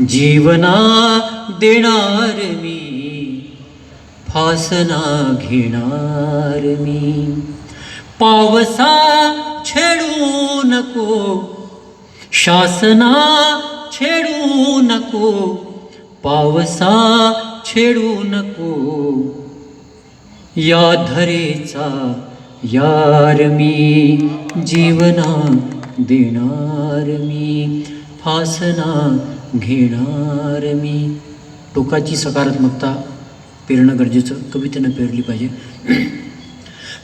जीवना देणार मी फासना घेणार मी. पावसा छेडू नको शासना छेडू नको पावसा छेडू नको. या धरेचा यार मी जीवना देणार मी फासना घेणार मी. टोकाची सकारात्मकता पेरणं गरजेचं. कवितेनं पेरली पाहिजे.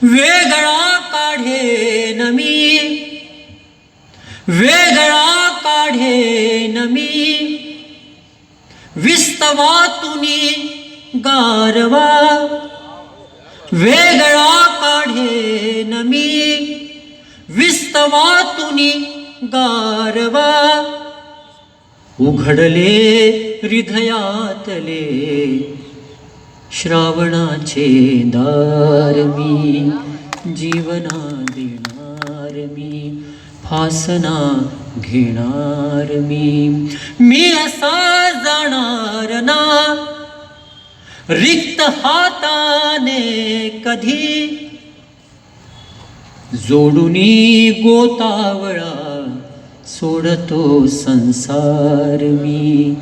वेगळा काढेन मी. वेगळा काढेन मी. विस्तवातुनी गारवा. वेगळा काढेन मी. विस्तवातुनी गारवा. उघडले हृदयातले श्रावणाचे दार मी जीवना देणार मी फासना घेणार मी. मी असा जाणार ना रिक्त हाताने कधी? जोडूनी गोतावळा सोडतो संसार मी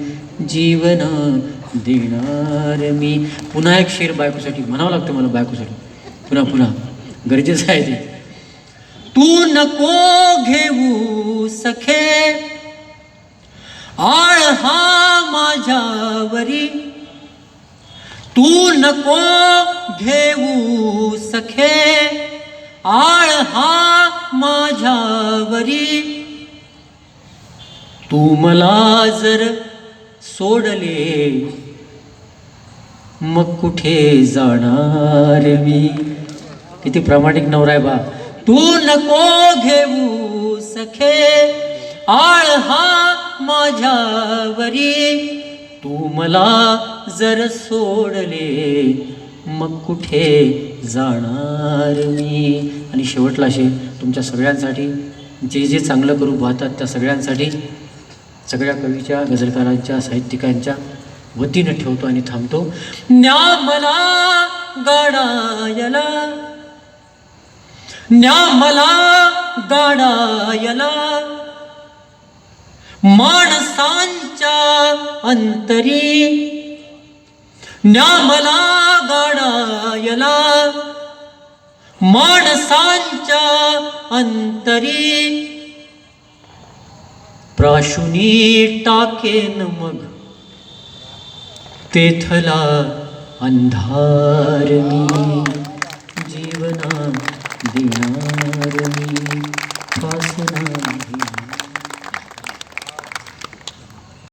जीवन देणार मी. पुन्हा एक शेर बायकोसाठी म्हणावं लागतं मला बायकोसाठी. पुन्हा पुन्हा. गरजेचं आहे ते. तू नको घेऊ सखे. आळ हा माझ्यावरी. तू नको घेऊ सखे. आळ हा माझ्यावरी. तू मला जर सोडले मग कुठे जाणार मी? किती प्रामाणिक नवराय बा. तू नको घेऊ सखे आळ हा माझ्यावरी. तू मला जर सोडले मग कुठे जाणार मी? आणि शेवटला शे तुमच्या सगळ्यांसाठी जे जे चांगलं करू पाहतात त्या सगळ्यांसाठी सगळ्या कवीच्या गजलकारांच्या साहित्यिकांच्या वतीनं ठेवतो आणि थांबतो. न्यामला गाडायला. न्या मला गाडायला. माणसांच्या अंतरी. न्यामला गाडायला. माणसांच्या अंतरी. प्राशुनी टाकेन मग. तेथला अंधार मी जीवना दिना